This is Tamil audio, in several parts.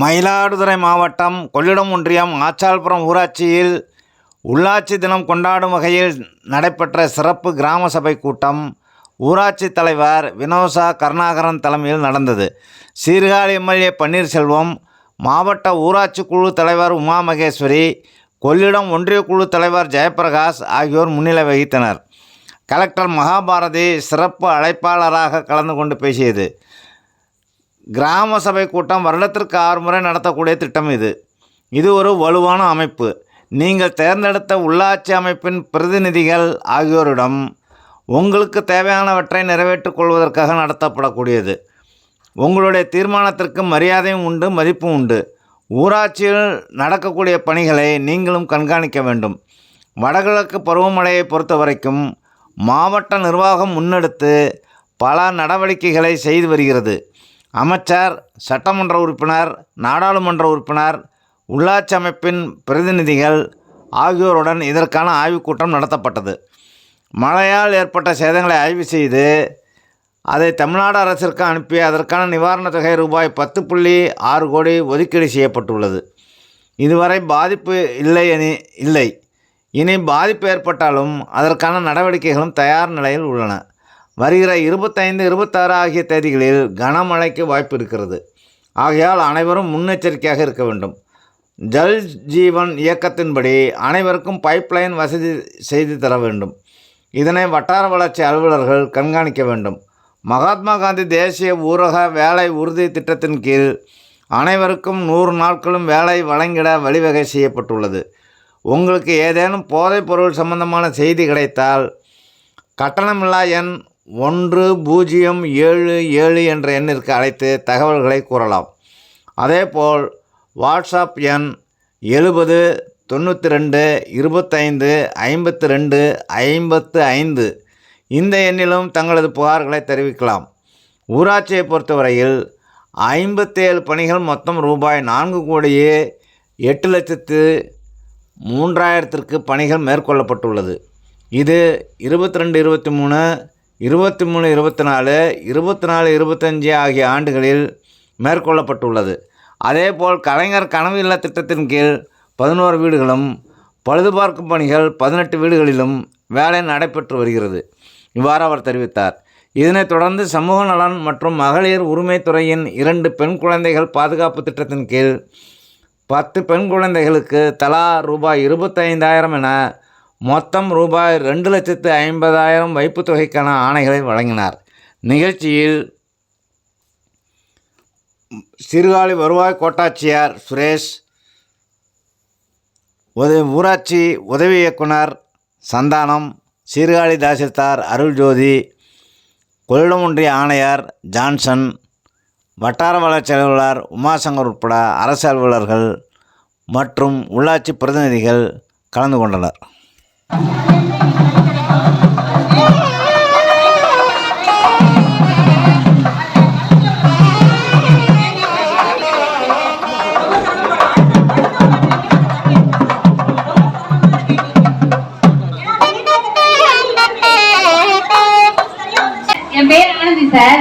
மயிலாடுதுறை மாவட்டம் கொள்ளிடம் ஒன்றியம் ஆச்சால்புரம் ஊராட்சியில் உள்ளாட்சி தினம் கொண்டாடும் வகையில் நடைபெற்ற சிறப்பு கிராம சபை கூட்டம் ஊராட்சி தலைவர் வினோசா கருணாகரன் தலைமையில் நடந்தது. சீர்காழி எம்எல்ஏ பன்னீர்செல்வம் மாவட்ட ஊராட்சி குழு தலைவர் உமா மகேஸ்வரி கொள்ளிடம் ஒன்றிய குழு தலைவர் ஜெயபிரகாஷ் ஆகியோர் முன்னிலை வகித்தனர். கலெக்டர் மகாபாரதி சிறப்பு அழைப்பாளராக கலந்து கொண்டு பேசியது. கிராம சபை கூட்டம் வருடத்திற்கு ஆறு முறை நடத்தக்கூடிய திட்டம் இது. இது ஒரு வலுவான அமைப்பு. நீங்கள் தேர்ந்தெடுத்த உள்ளாட்சி அமைப்பின் பிரதிநிதிகள் ஆகியோரிடம் உங்களுக்கு தேவையானவற்றை நிறைவேற்றிக் கொள்வதற்காக நடத்தப்படக்கூடியது. உங்களுடைய தீர்மானத்திற்கு மரியாதையும் உண்டு மதிப்பும் உண்டு. ஊராட்சியில் நடக்கக்கூடிய பணிகளை நீங்களும் கண்காணிக்க வேண்டும். வடகிழக்கு பருவமழையை பொறுத்த வரைக்கும் மாவட்ட நிர்வாகம் முன்னெடுத்து பல நடவடிக்கைகளை செய்து வருகிறது. அமைச்சர் சட்டமன்ற உறுப்பினர் நாடாளுமன்ற உறுப்பினர் உள்ளாட்சி அமைப்பின் பிரதிநிதிகள் ஆகியோருடன் இதற்கான ஆய்வுக்கூட்டம் நடத்தப்பட்டது. மழையால் ஏற்பட்ட சேதங்களை ஆய்வு செய்து அதை தமிழ்நாடு அரசிற்கு அனுப்பி அதற்கான நிவாரணத் தொகை ரூபாய் பத்து புள்ளி ஆறு கோடி ஒதுக்கீடு செய்யப்பட்டுள்ளது. இதுவரை பாதிப்பு இல்லை என இல்லை. இனி பாதிப்பு ஏற்பட்டாலும் அதற்கான நடவடிக்கைகளும் தயார் நிலையில் உள்ளன. வருகிற இருபத்தைந்து இருபத்தாறு ஆகிய தேதிகளில் கனமழைக்கு வாய்ப்பு இருக்கிறது. ஆகையால் அனைவரும் முன்னெச்சரிக்கையாக இருக்க வேண்டும். ஜல் ஜீவன் இயக்கத்தின்படி அனைவருக்கும் பைப்லைன் வசதி செய்து தர வேண்டும். இதனை வட்டார வளர்ச்சி அலுவலர்கள் கண்காணிக்க வேண்டும். மகாத்மா காந்தி தேசிய ஊரக வேலை உறுதி திட்டத்தின் கீழ் அனைவருக்கும் நூறு நாட்களும் வேலை வழங்கிட வழிவகை செய்யப்பட்டுள்ளது. உங்களுக்கு ஏதேனும் போதைப் பொருள் சம்பந்தமான செய்தி கிடைத்தால் கட்டணமில்லா எண் ஒன்று பூஜ்ஜியம் ஏழு ஏழு என்ற எண்ணிற்கு அழைத்து தகவல்களை கூறலாம். அதேபோல் வாட்ஸ்அப் எண் எழுபது தொண்ணூற்றி ரெண்டு இருபத்தைந்து ஐம்பத்து ரெண்டு ஐம்பத்து ஐந்து இந்த எண்ணிலும் தங்களது புகார்களை தெரிவிக்கலாம். ஊராட்சியை பொறுத்தவரையில் ஐம்பத்தேழு பணிகள் மொத்தம் ரூபாய் நான்கு கோடியே எட்டு லட்சத்து மூன்றாயிரத்திற்கு பணிகள் மேற்கொள்ளப்பட்டுள்ளது. இது இருபத்தி ரெண்டு இருபத்தி மூணு இருபத்தி மூணு இருபத்தி நாலு இருபத்தி நாலு இருபத்தஞ்சி ஆகிய ஆண்டுகளில் மேற்கொள்ளப்பட்டுள்ளது. அதேபோல் கலைஞர் கனவு இல்ல திட்டத்தின் கீழ் பதினோரு வீடுகளும் பழுதுபார்க்கும் பணிகள் பதினெட்டு வீடுகளிலும் வேலை நடைபெற்று வருகிறது. இவ்வாறு அவர் தெரிவித்தார். இதனைத் தொடர்ந்து சமூக நலன் மற்றும் மகளிர் உரிமைத்துறையின் இரண்டு பெண் குழந்தைகள் பாதுகாப்பு திட்டத்தின் கீழ் பத்து பெண் குழந்தைகளுக்கு தலா ரூபாய் இருபத்தைந்தாயிரம் என மொத்தம் ரூபாய் ரெண்டு லட்சத்து ஐம்பதாயிரம் வைப்புத் தொகைக்கான ஆணைகளை வழங்கினார். நிகழ்ச்சியில் சீர்காழி வருவாய் கோட்டாட்சியார் சுரேஷ் உதவி ஊராட்சி உதவி இயக்குனர் சந்தானம் சீர்காழி தாசில்தார் அருள்ஜோதி கொள்ளிடம் ஒன்றிய ஆணையர் ஜான்சன் வட்டார வளர்ச்சி அலுவலர் உமாசங்கர் உட்பட அரசு அலுவலர்கள் மற்றும் உள்ளாட்சி பிரதிநிதிகள் கலந்து கொண்டனர். சார்.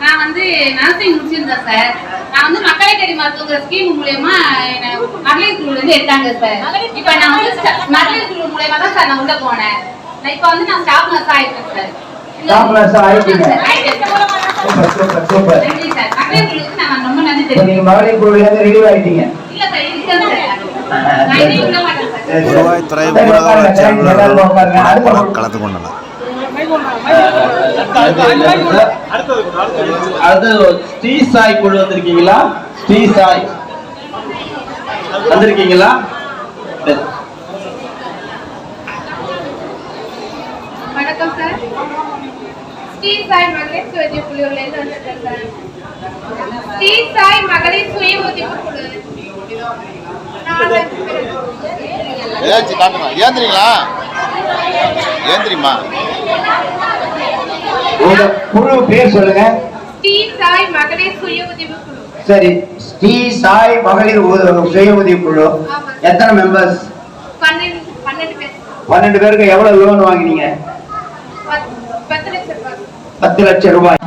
நான் வந்து நர்சிங் முடிச்சிருந்தேன் சார். நான் வந்து மக்களை தேடி மருத்துவங்கிற ஸ்கீம் மூலியமா என்னை மகளிர் குழுல இருந்து எடுத்தாங்க சார். இப்போ நான் வந்து மகளிர் குழு மூலியமா தான் சார் நான் உள்ள போனேன். நான் இப்போ வந்து நான் ஸ்டாஃப் நர்ஸ் ஆயிட்டேன் சார். சூப்பர் சூப்பர் சூப்பர் நன்றி மகளிர் குழுவுக்கு நான் ரொம்ப நன்றி தெரிவிக்கிறேன் நீங்க மகளிர் குழுல இருந்து ரிலீவ் ஆயிட்டீங்க. இல்ல சார் இருக்கேன் சார். நான் மாட்டேன் சார். கலந்து கொண்டனர் ஸ்ரீ சாய் குழு வந்திருக்கீங்களா? ஸ்ரீ சாய். வந்திருக்கீங்களா? வணக்கம் சார் ஸ்ரீ சாய் மகளிர் சுய இருந்து வந்திருக்கேன் சார் ஸ்ரீ சாய் மகளிர் சுய உதவி குழு நான் ஏஞ்சி காட்டுமா? ஏந்திரிங்களா? ஏந்திரிமா உங்க குழு பேர் சொல்லுங்க. ஸ்ரீ சாய் மகளிர் சுய உதவி குழு சரி ஸ்ரீ சாய் மகளிர் சுய உதவி குழு எத்தனை மெம்பர்ஸ் பன்னெண்டு பன்னெண்டு பேர். பன்னெண்டு பேருக்கு எவ்வளவு லோன் வாங்கினீங்க பத்து பத்து லட்சம் ரூபாய் பத்து லட்சம் ரூபாய்.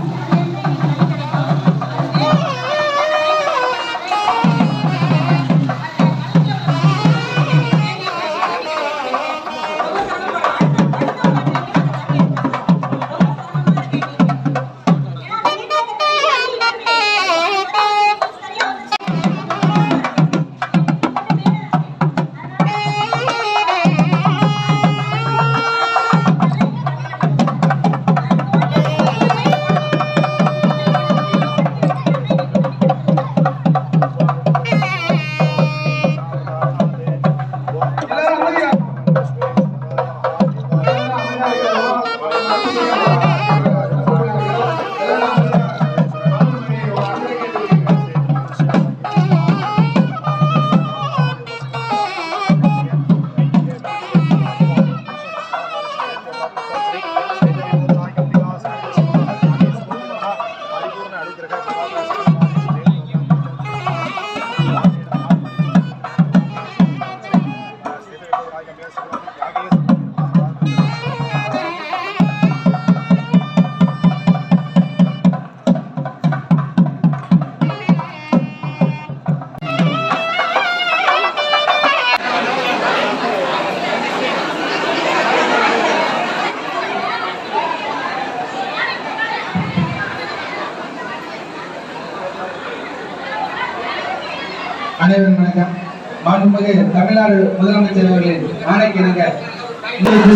மாண்புமிகு தமிழ்நாடு முதலமைச்சர் அவர்களின் ஆணைக்கிணங்க.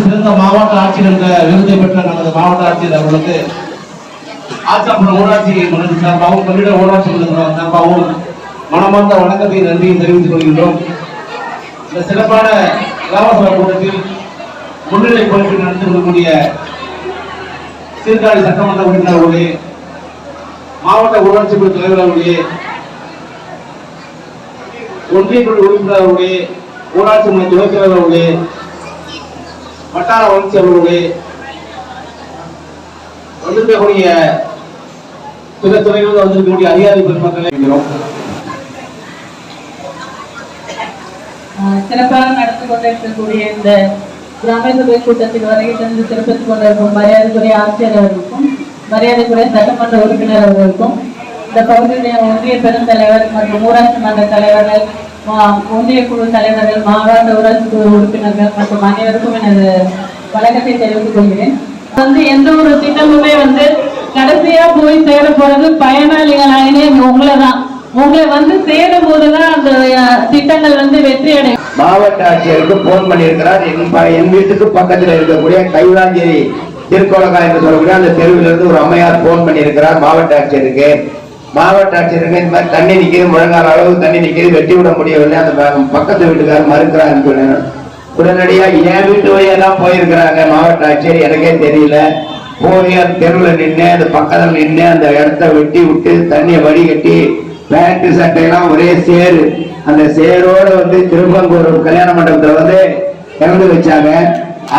சிறந்த மாவட்ட ஆட்சியர் என்ற விருதை பெற்ற நமது மாவட்ட ஆட்சியர் அவர்களுக்கு ஆச்சாப்புரம் ஊராட்சி மன்ற சார்பாகவும் கொள்ளிட ஊராட்சி மன்ற சார்பாகவும் மனமார்ந்த வணக்கத்தை நன்றியை தெரிவித்துக் கொள்கின்றோம். இந்த சிறப்பான கிராம கூட்டத்தில் முன்னிலை பொறுப்பில் நடந்து கொள்ளக்கூடிய சீர்காழி சட்டமன்ற உறுப்பினர்களுடைய மாவட்ட ஊராட்சி தலைவர்களுடைய ஒன்றிய குழு உறுப்பினர் அவர்களே ஊராட்சி மன்ற துணைத் தலைவர் அவர்களே வட்டார வளர்ச்சி அவர்களே வந்திருக்கக்கூடிய பிற துறைகளில் வந்திருக்கக்கூடிய அதிகாரி பெருமக்களை. ஆஹ் சிறப்பாக நடந்து கொண்டிருக்கக்கூடிய இந்த கிராம சபை கூட்டத்தில் வருகை தந்து சிறப்பித்துக் கொண்டிருக்கும் மரியாதைக்குரிய ஆட்சியர் அவர்களுக்கும் மரியாதைக்குரிய சட்டமன்ற உறுப்பினர் அவர்களுக்கும் இந்த பகுதியுடைய ஒன்றிய பெருந்தலைவர் மற்றும் ஊராட்சி மன்ற தலைவர்கள் ஒன்றிய குழு தலைவர்கள் மாவட்ட ஊராட்சி குழு உறுப்பினர்கள் மற்றும் அனைவருக்கும் எனது வழக்கத்தை தெரிவித்துக் கொள்கிறேன். வந்து எந்த ஒரு திட்டமுமே வந்து கடைசியா போய் சேர போறது பயனாளிகளாயினே உங்களை தான் உங்களை வந்து சேரும் போதுதான் அந்த திட்டங்கள் வந்து வெற்றி அடையும். மாவட்ட ஆட்சியருக்கு போன் பண்ணியிருக்கிறார். என் என் வீட்டுக்கு பக்கத்தில் இருக்கக்கூடிய கைலாஞ்சேரி திருக்கோலகா என்று சொல்லக்கூடிய அந்த தெருவிலிருந்து ஒரு அம்மையார் போன் பண்ணியிருக்கிறார் மாவட்ட ஆட்சியருக்கு. மாவட்ட ஆட்சியருக்கு இந்த மாதிரி தண்ணி நிற்கிது முழங்கால அளவு தண்ணி நிற்கிது வெட்டி விட முடியவில்லை அந்த பக்கத்து வீட்டுக்காரர் மறுக்கிறாருன்னு சொன்னேன் உடனடியாக என் வீட்டு வழியெல்லாம் போயிருக்கிறாங்க மாவட்ட ஆட்சியர் எனக்கே தெரியல. போய் அந்த தெருவில் நின்று அந்த பக்கத்தில் நின்று அந்த இடத்த வெட்டி விட்டு தண்ணியை வடிகட்டி பேண்ட் சட்டையெல்லாம் ஒரே சேரு. அந்த சேரோடு வந்து திருப்பங்கூர் கல்யாண மண்டபத்தில் வந்து இறந்து வச்சாங்க.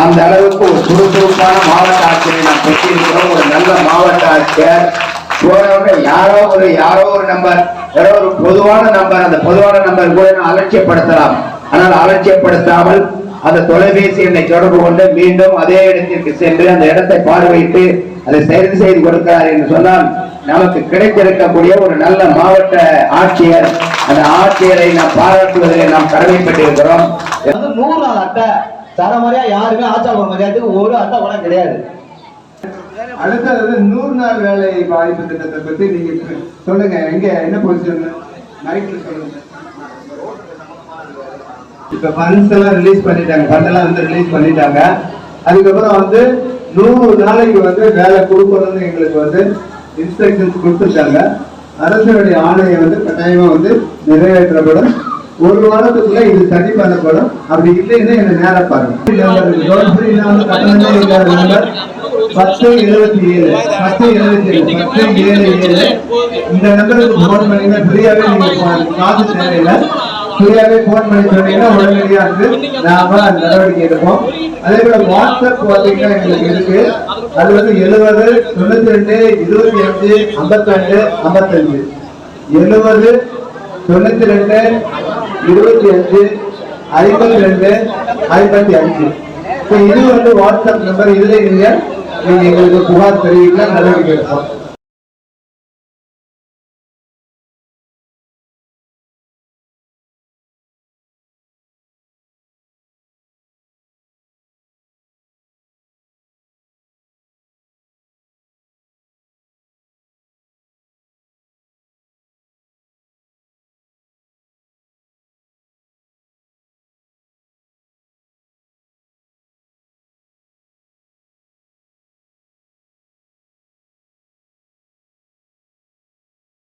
அந்த அளவுக்கு ஒரு சுறுசுறுப்பான மாவட்ட ஆட்சியரை நான் பெற்றிருக்கிறோம். ஒரு நல்ல மாவட்ட ஆட்சியர் போறவங்க யாரோ ஒரு யாரோ ஒரு நம்பர் யாரோ ஒரு பொதுவான நம்பர் அந்த பொதுவான நம்பர் கூட நான் அலட்சியப்படுத்தலாம். ஆனால் அலட்சியப்படுத்தாமல் அந்த தொலைபேசி எண்ணை தொடர்பு கொண்டு மீண்டும் அதே இடத்திற்கு சென்று அந்த இடத்தை பார்வையிட்டு அதை சரி செய்து கொடுக்கிறார் என்று சொன்னால் நமக்கு கிடைத்திருக்கக்கூடிய ஒரு நல்ல மாவட்ட ஆட்சியர் அந்த ஆட்சியரை நாம் பாராட்டுவதில் நாம் கடமைப்பட்டிருக்கிறோம். வந்து நூறு அட்டை. தரமுறையா யாருமே ஆச்சாரம் மரியாதைக்கு ஒரு அட்டை கூட கிடையாது. அடுத்தது நூறு நாள் வேலை வாய்ப்பு திட்டத்தை பத்தி நீங்க சொல்லுங்க. எங்க என்ன பொசிஷன் மைக்ல சொல்லுங்க. இப்ப ஃபண்ட்ஸ் எல்லாம் ரிலீஸ் பண்ணிட்டாங்க. ஃபண்ட் எல்லாம் வந்து ரிலீஸ் பண்ணிட்டாங்க. அதுக்கப்புறம் வந்து நூறு நாளைக்கு வந்து வேலை கொடுக்கணும்னு எங்களுக்கு வந்து இன்ஸ்ட்ரக்ஷன்ஸ் கொடுத்துருக்காங்க. அரசுடைய ஆணையை வந்து கட்டாயமா வந்து நிறைவேற்றப்படும். ஒரு வாரத்துக்குள்ள இது சரி பண்ணப்படும். அப்படி இல்லைன்னா என்ன நேரம் பாருங்க. பத்து எழுபத்தி ஏழு பத்து எழுபத்தி ஏழு பத்து ஏழு ஏழு. இந்த நம்பருக்கு போன் பண்ணீங்கன்னா ஃப்ரீயாவே நீங்க காசு தேவையில்லை. ஃப்ரீயாவே போன் பண்ணி சொன்னீங்கன்னா உடனடியா வந்து நாம அந்த நடவடிக்கை எடுப்போம். அதே போல வாட்ஸ்அப் பார்த்தீங்கன்னா எங்களுக்கு இருக்கு. அது வந்து எழுபது தொண்ணூத்தி ரெண்டு இருபத்தி அஞ்சு ஐம்பத்தி ரெண்டு ஐம்பத்தஞ்சு எழுபது தொண்ணூத்தி ரெண்டு இருபத்தி அஞ்சு ஐம்பத்தி ரெண்டு ஐம்பத்தி அஞ்சு. இப்போ இது வந்து வாட்ஸ்அப் நம்பர் இதுல நீங்க நீங்க எங்களுக்கு புகார் தெரிவிக்கலாம் நடவடிக்கை எடுப்போம்.